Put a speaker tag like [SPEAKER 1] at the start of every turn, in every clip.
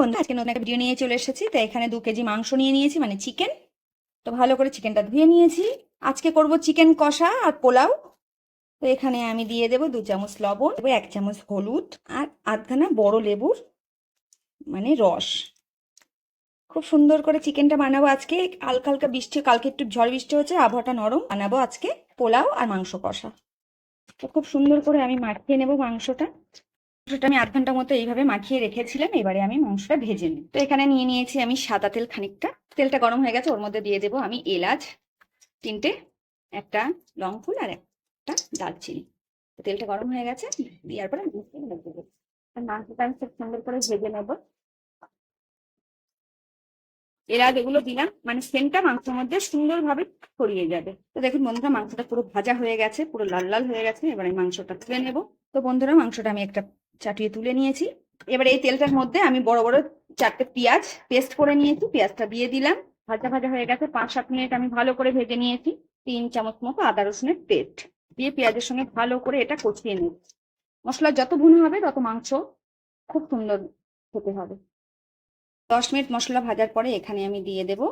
[SPEAKER 1] বন্ধু, আজকে নতুন একটা ভিডিও নিয়ে চলে এসেছি। তো এখানে দু কেজি মাংস নিয়ে নিয়েছি মানে চিকেন তো ভালো করে চিকেনটা ধুয়ে নিয়েছি। আজকে করব চিকেন কষা আর পোলাও। তো এখানে আমি দিয়ে দেবো দু চামচ লবণ এক চামচ হলুদ আর আধখানা বড় লেবুর মানে রস। খুব সুন্দর করে চিকেনটা বানাবো আজকে। হালকা হালকা বৃষ্টি, কালকে একটু ঝড় বৃষ্টি হচ্ছে আবহাওয়াটা নরম। বানাবো আজকে পোলাও আর মাংস কষা। তো খুব সুন্দর করে আমি মাখিয়ে নেব মাংসটা। মাংসটা আমি আধ ঘণ্টা মতো এইভাবে মাখিয়ে রেখেছিলাম, এবারে আমি মাংসটা ভেজে নিই। তো এখানে নিয়ে নিয়েছি আমি সাদা তেল খানিকটা। তেলটা গরম হয়ে গেছে, ওর মধ্যে দিয়ে দেবো আমি এলাচ, তিনটে, একটা লং ফুল আর একটা দারচিনি। তেলটা গরম হয়ে গেছে, দেওয়ার পরে মাংসটা আমি খুব সুন্দর করে ভেজে নেব। এলাচ এগুলো দিলাম মানে সেন্টটা মাংসের মধ্যে সুন্দরভাবে ছড়িয়ে যাবে। তো দেখুন বন্ধুরা, মাংসটা পুরো ভাজা হয়ে গেছে, পুরো লাল লাল হয়ে গেছে, এবার আমি মাংসটা তুলে নেব। তো বন্ধুরা, মাংসটা আমি একটা চাটিয়ে তুলে নিয়েছি। এবার এই তেলটার মধ্যে আমি বড় বড় চারটে পেঁয়াজ পেস্ট করে নিয়েছি। পেঁয়াজটা দিয়ে দিলাম। ভাজা ভাজা হয়ে গেছে। পাঁচ সাত মিনিট আমি ভালো করে ভেজে নিয়েছি। তিন চামচ মতো আদা রসুনের পেস্ট। দিয়ে পেঁয়াজের সঙ্গে ভালো করে এটা কষিয়ে নেব মশলা যত ভুনো হবে তত মাংস খুব সুন্দর হতে হবে। দশ মিনিট মশলা ভাজার পরে এখানে আমি দিয়ে দেব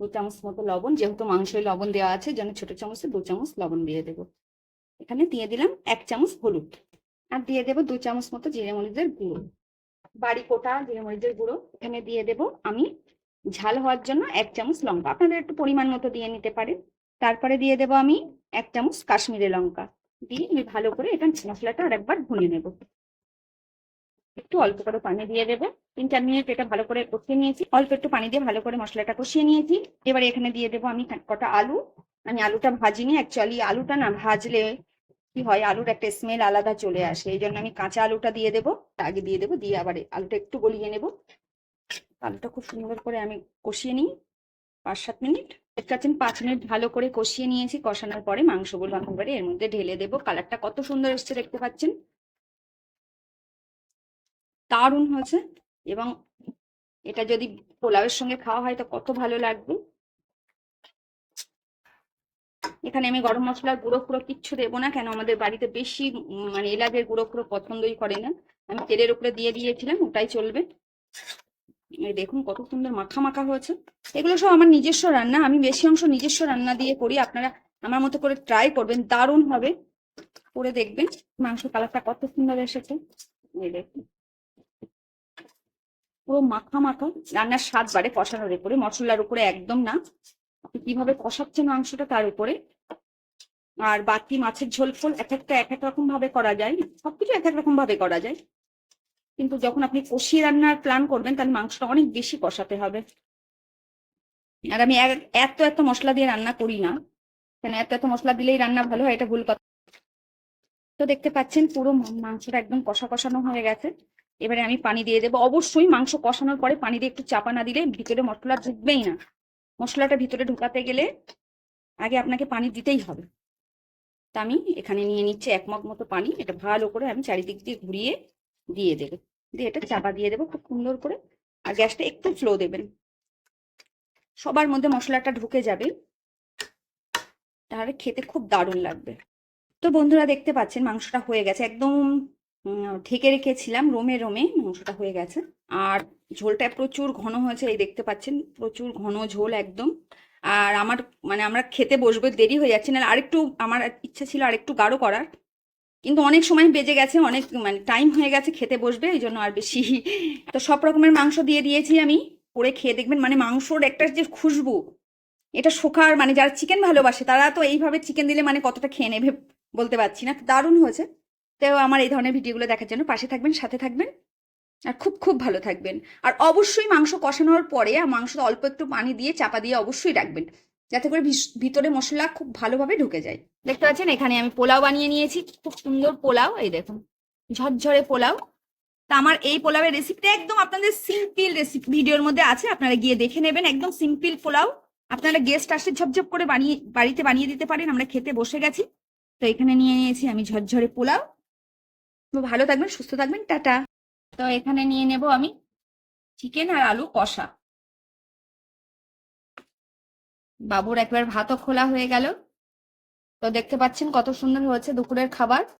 [SPEAKER 1] দু চামচ মতো লবণ। যেহেতু মাংসে লবণ দেওয়া আছে, যেন ছোট চামচে দু চামচ লবণ দিয়ে দেব। এখানে দিয়ে দিলাম এক চামচ হলুদ। আর দিয়ে দেব দু চামচ মতো জিরে মরিচের গুঁড়ো। বাড়ি কোটা জিরে মরিচের গুঁড়ো, এখানে দিয়ে দেব আমি ঝাল হওয়ার জন্য এক চামচ লঙ্কা। আপনাদের একটু পরিমাণ মতো দিয়ে নিতে পারেন। তারপরে দিয়ে দেব আমি এক চামচ কাশ্মীরি লঙ্কা। দিয়ে আমি ভালো করে এটা মশলাটা আর একবার ভুনে নেব। একটু অল্প করে পানি দিয়ে দেবো। তিন চার মিনিট এটা ভালো করে কষিয়ে নিয়েছি। অল্প একটু পানি দিয়ে ভালো করে মশলাটা কষিয়ে নিয়েছি। এবার এখানে দিয়ে দেবো আমি কটা আলু। আমি আলুটা ভাজিনি। অ্যাকচুয়ালি আলুটা না ভাজলে কি হয়? আলুর একটা স্মেল আলাদা চলে আসে। এই জন্য আমি কাঁচা আলুটা দিয়ে দেবো আগে দিয়ে দেবো, দিয়ে আবার আলুটা একটু গলিয়ে নেব। আলুটা খুব সুন্দর করে আমি কষিয়ে নিই। পাঁচ সাত মিনিট। দেখতে পাচ্ছেন, পাঁচ মিনিট ভালো করে কষিয়ে নিয়েছি। কষানোর পরে মাংসগুলো আমি এর মধ্যে ঢেলে দেবো। কালারটা কত সুন্দর এসছে দেখতে পাচ্ছেন। দারুণ হয়েছে। এবং এটা যদি পোলাওয়ের সঙ্গে খাওয়া হয়, তো কত ভালো লাগবে। এখানে আমি গরম মশলার গুঁড়ো ফুড়ো কিচ্ছু দেবো না, কেন আমাদের বাড়িতে বেশি মানে এলাচের গুঁড়ো ফুড়ো পছন্দই করে না। আমি তেলের উপরে দিয়ে দিয়েছিলাম, ওটাই চলবে। দেখুন কত সুন্দর মাখা মাখা হয়েছে। এগুলো সব আমার নিজস্ব রান্না, আমি বেশি অংশ নিজস্ব রান্না দিয়ে করি, আপনারা আমার মতো করে ট্রাই করবেন, দারুণ হবে। করে দেখবেন মাংস কালারটা কত সুন্দর এসেছে। পুরো মাখা মাখা, রান্নার স্বাদ বাড়ে কষানোর উপরে, মশলার উপরে একদম না। আপনি কীভাবে কষাচ্ছেন মাংসটা তার উপরে? আর বাকি মাছের ঝোল ফোল এক একটা, এক এক রকম ভাবে করা যায়। সবকিছু এক এক রকম ভাবে করা যায়। কিন্তু যখন আপনি কষিয়ে রান্নার প্ল্যান করবেন, তাহলে মাংসটা অনেক বেশি কষাতে হবে। আর আমি এত এত মশলা দিয়ে রান্না করি না। কেন এত এত মশলা দিলেই রান্না ভালো হয়, এটা ভুল কথা। তো দেখতে পাচ্ছেন পুরো মাংসটা একদম কষা কষানো হয়ে গেছে। এবারে আমি পানি দিয়ে দেবো। অবশ্যই মাংস কষানোর পরে পানি দিয়ে একটু চাপা না দিলে ভিতরে মশলা ঢুকবেই না। মশলাটা ভিতরে ঢুকাতে গেলে আগে আপনাকে পানি দিতেই হবে। তা আমি এখানে নিয়ে নিচ্ছি এক মগ মতো পানি। এটা ভালো করে আমি চারিদিক দিয়ে ঘুরিয়ে দিয়ে দেবো। দিয়ে এটা চাপা দিয়ে দেবো খুব সুন্দর করে। আর গ্যাসটা একটু স্লো দেবেন। সবার মধ্যে মশলাটা ঢুকে যাবে। তাহলে খেতে খুব দারুণ লাগবে। তো বন্ধুরা দেখতে পাচ্ছেন মাংসটা হয়ে গেছে একদম ঢেকে রেখেছিলাম রোমে রোমে মাংসটা হয়ে গেছে। আর ঝোলটা প্রচুর ঘন হয়েছে, এই দেখতে পাচ্ছেন, প্রচুর ঘন ঝোল একদম। আর আমার মানে আমরা খেতে বসবো দেরি হয়ে যাচ্ছে না আরেকটু আমার ইচ্ছা ছিল আরেকটু গাঢ় করার। কিন্তু অনেক সময় বেজে গেছে, অনেক মানে টাইম হয়ে গেছে খেতে বসবে, এই জন্য আর বেশি। তো সব রকমের মাংস দিয়ে দিয়েছি আমি, করে খেয়ে দেখবেন মানে মাংসর একটা যে খুশবু, এটা শোকার মানে যারা চিকেন ভালোবাসে, তারা তো এইভাবে চিকেন দিলে মানে কতটা খেয়ে নেবে বলতে পারছি না দারুণ হয়েছে। তো আমার এই ধরনের ভিডিওগুলো দেখার জন্য পাশে থাকবেন, সাথে থাকবেন আর খুব খুব ভালো থাকবেন। আর অবশ্যই মাংস কষানোর পরে মাংস অল্প একটু পানি দিয়ে চাপা দিয়ে অবশ্যই রাখবেন, যাতে করে ভিতরে মশলা খুব ভালোভাবে ঢুকে যায়। দেখতে পাচ্ছেন এখানে আমি পোলাও বানিয়ে নিয়েছি, খুব সুন্দর পোলাও, এই দেখুন, ঝরঝরে পোলাও। তা আমার এই পোলাওয়ের রেসিপিটা একদম আপনাদের সিম্পল রেসিপি ভিডিওর মধ্যে আছে, আপনারা গিয়ে দেখে নেবেন, একদম সিম্পল পোলাও। আপনারা গেস্ট আসলে ঝপঝপ করে বানিয়ে, বাড়িতে বানিয়ে দিতে পারেন, আমরা খেতে বসে গেছি। তো এখানে নিয়ে নিয়েছি আমি ঝরঝরে পোলাও। ভালো থাকবেন, সুস্থ থাকবেন, টাটা। তো এখানে নিয়ে নেব আমি চিকেন আর আলু কষা। বাবুর একবার ভাতও খোলা হয়ে গেল। তো দেখতে পাচ্ছেন কত সুন্দর হয়েছে দুপুরের খাবার।